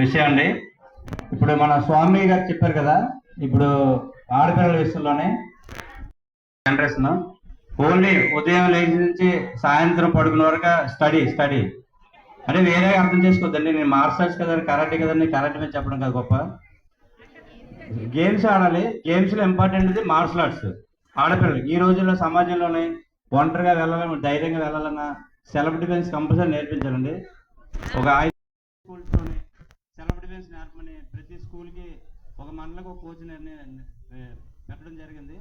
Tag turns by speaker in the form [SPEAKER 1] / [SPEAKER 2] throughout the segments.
[SPEAKER 1] విషయం అండి. ఇప్పుడు మన స్వామి గారు చెప్పారు కదా ఇప్పుడు ఆడపిల్లల విషయంలోనే జనరేషన్ ఓన్లీ ఉదయం లేచి నుంచి సాయంత్రం పడుకునే వరకు స్టడీ స్టడీ. అంటే వేరే అర్థం చేసుకోవద్దండి. నేను మార్షల్ ఆర్ట్స్ కరాటే కదండి కరాటే మీద చెప్పడం కదా గొప్ప. గేమ్స్ ఆడాలి. గేమ్స్లో ఇంపార్టెంట్ ఇది మార్షల్ ఆర్ట్స్ ఆడపిల్లలు ఈ రోజుల్లో సమాజంలోనే ఒంటరిగా వెళ్ళాలన్నా ధైర్యంగా వెళ్ళాలన్నా సెల్ఫ్ డిఫెన్స్ కంపల్సరీ నేర్పించాలండి. ఒక ఐదు స్కూల్స్లోనే నేర్పమని ప్రతి స్కూల్కి ఒక మండలకు ఒక కోచ్ పెట్టడం జరిగింది.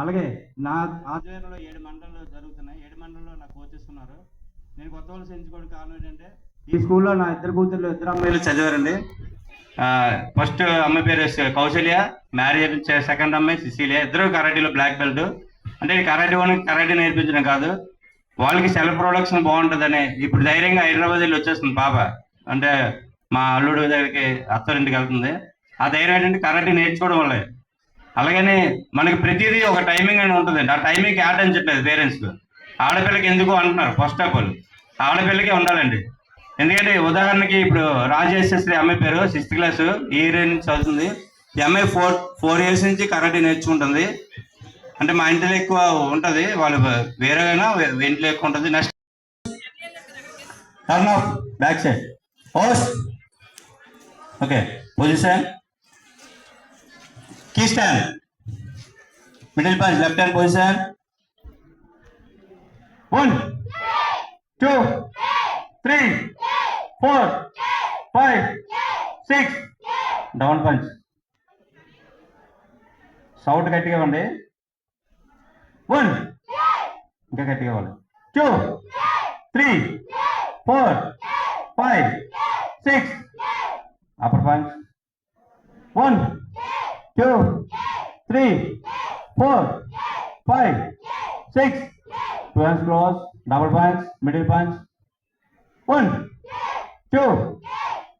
[SPEAKER 1] అలాగే నా ఆధ్వర్యంలో ఏడు మండలాలు జరుగుతున్నాయి. ఏడు మండలంలో నా కోచెస్ ఉన్నారు. నేను కొత్త వాళ్ళు చేయించుకోవడం కారణం ఏంటంటే ఈ స్కూల్లో నా ఇద్దరు కూతుర్లు ఇద్దరు అమ్మాయిలు చదివారండి. ఫస్ట్ అమ్మాయి పేరు కౌశల్య మ్యారేజ్ సెకండ్ అమ్మాయి సిసిలియా. ఇద్దరు కరాటీలో బ్లాక్ బెల్ట్. అంటే కరాటీ వాళ్ళకి కరాటీ నేర్పించడం కాదు. వాళ్ళకి సెల్ఫ్ ప్రొడక్షన్ బాగుంటుందని ఇప్పుడు ధైర్యంగా హైదరాబాద్ వెళ్ళి వచ్చేస్తుంది పాప. అంటే మా అల్లుడు దగ్గరికి అత్తరింటికి వెళ్తుంది. ఆ ధైర్యం ఏంటంటే కరాటీ నేర్చుకోవడం వల్లే. అలాగని మనకి ప్రతిదీ ఒక టైమింగ్ అని ఉంటుందండి. ఆ టైమింగ్ చెప్పలేదు పేరెంట్స్ ఆడపిల్లకి ఎందుకు అంటున్నారు? ఫస్ట్ ఆఫ్ ఆల్ ఆడపిల్లకి ఉండాలండి. ఎందుకంటే ఉదాహరణకి ఇప్పుడు రాజేశ్వరి అమ్మాయి పేరు సిక్స్త్ క్లాస్ ఈ ఇయర్ నుంచి చదువుతుంది. ఈ అమ్మాయి ఫోర్ ఫోర్ ఇయర్స్ నుంచి కరాటే నేర్చుకుంటుంది. అంటే మా ఇంట్లో ఎక్కువ ఉంటుంది. వాళ్ళు వేరేగా ఇంట్లో ఎక్కువ ఉంటుంది. Next turn of back side ఓస్ okay position key stand. Middle punch left hand position one two three four five six. Down punch shout గట్టిగా ఇవ్వండి. వన్ ఇంకా గట్టిగా ఇవ్వాలి. Two three four five six. Upper punch one two three four five six two hands close double punch middle punch one two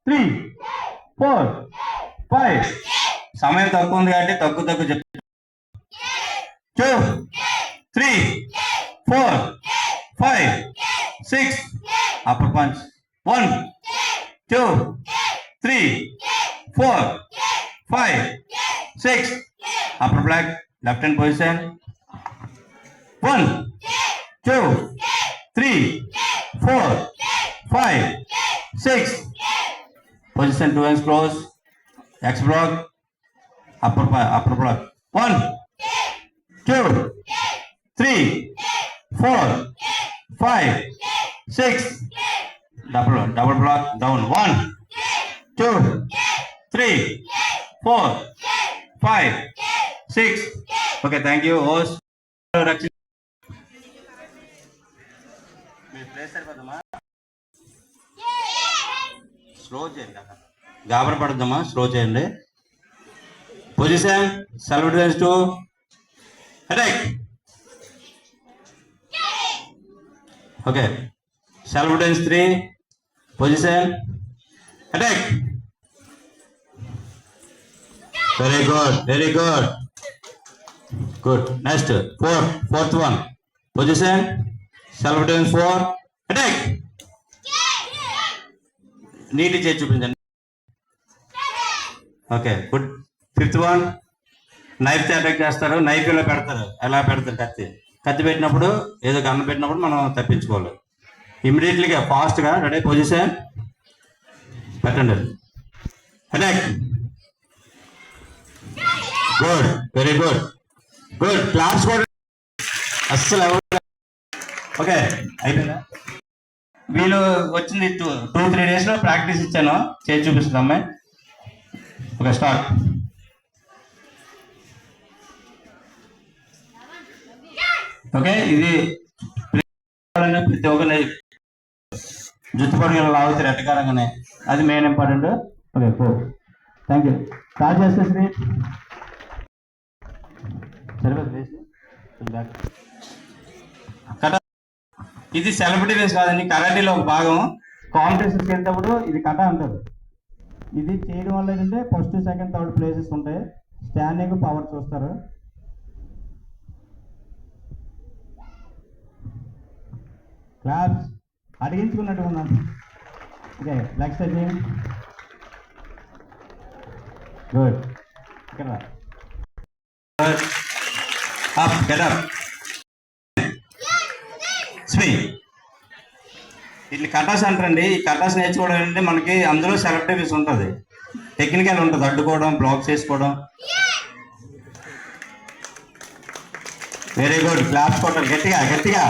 [SPEAKER 1] three four five సమయం తక్కువ ఉంది కాబట్టి తక్కువ తక్కువ చెప్తాను two three four Six. Upper block, left hand position. One, two, three, four, five, six. Position two hands close. X block. Upper flag, upper block. One, two, three, four, five, six. Kick. Double, double block down. One, two, three, four. Five six okay thank you hose రక్షి slow చేయండి గాబర పడద్దమ్మా slow చేయండి. Position self defence two attack okay self defence three position attack very good very good good next four fourth one position self defence four attack నీటి చేసి చూపించండి. Okay good fifth one knife attack చేస్తారు. Knife ఇలా పెడతారు. ఎలా పెడతారు? కత్తి. కత్తి పెట్టినప్పుడు ఏదో గన్న పెట్టినప్పుడు మనం తప్పించుకోవాలి. ఇమ్మీడియట్లీగా ఫాస్ట్గా రెడీ పొజిషన్ పెట్టండి attack good very good good claps కూడా అస్సలు ఎవరు ఓకే అయిపోయిందా? వీళ్ళు వచ్చింది టూ టూ త్రీ డేస్లో ప్రాక్టీస్ ఇచ్చాను. చేసి చూపిస్తుంది అమ్మాయి. ఓకే స్టార్ట్ ఓకే ఇది ప్రతి ఒక్కరి జుత్తు పొడిగలు లాగుతారు ఎట్టకారంగానే అది main important okay four thank you start చేస్తే ఇది సెలబ్రిటీ రేస్ కాదండి కరాటీలో ఒక భాగం. కాంపిటీషన్స్కి వెళ్తేప్పుడు ఇది కథ అంటారు ఇది చేయడం వల్ల ఏంటంటే ఫస్ట్ సెకండ్ థర్డ్ ప్లేసెస్ ఉంటాయి. స్టాండింగ్ పవర్ చూస్తారు. క్లాప్స్ అడిగించుకున్నట్టు ఉన్నాను. ఓకే లెగ్ గుడ్ ఇక్కడ అప్ గెట్ అప్ స్వీ ఇట్లా కటాస్ అంటారండి. ఈ కటాస్ నేర్చుకోవడం ఏంటంటే మనకి అందులో సెలెక్టివ్స్ ఉంటుంది. టెక్నికల్ ఉంటుంది. అడ్డుకోవడం బ్లాక్ చేసుకోవడం. వెరీ గుడ్ క్లాస్ కొట్టాలి. గట్టిగా గట్టిగా.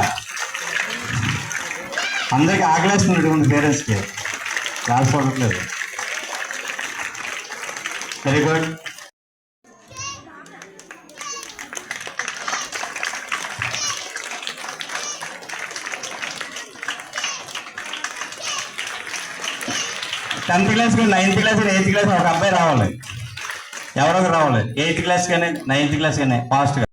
[SPEAKER 1] అందరికి ఆకలేస్తున్నటువంటి పేరెంట్స్కి క్లాస్ కొట్టట్లేదు. వెరీ గుడ్ టెన్త్ క్లాస్ కానీ నైన్త్ క్లాస్ కానీ ఎయిత్ క్లాస్ ఒక అబ్బాయి రావాలి. ఎవరో రావాలి. ఎయిత్ క్లాస్ కానీ నైన్త్ క్లాస్ కానీ ఫాస్ట్గా.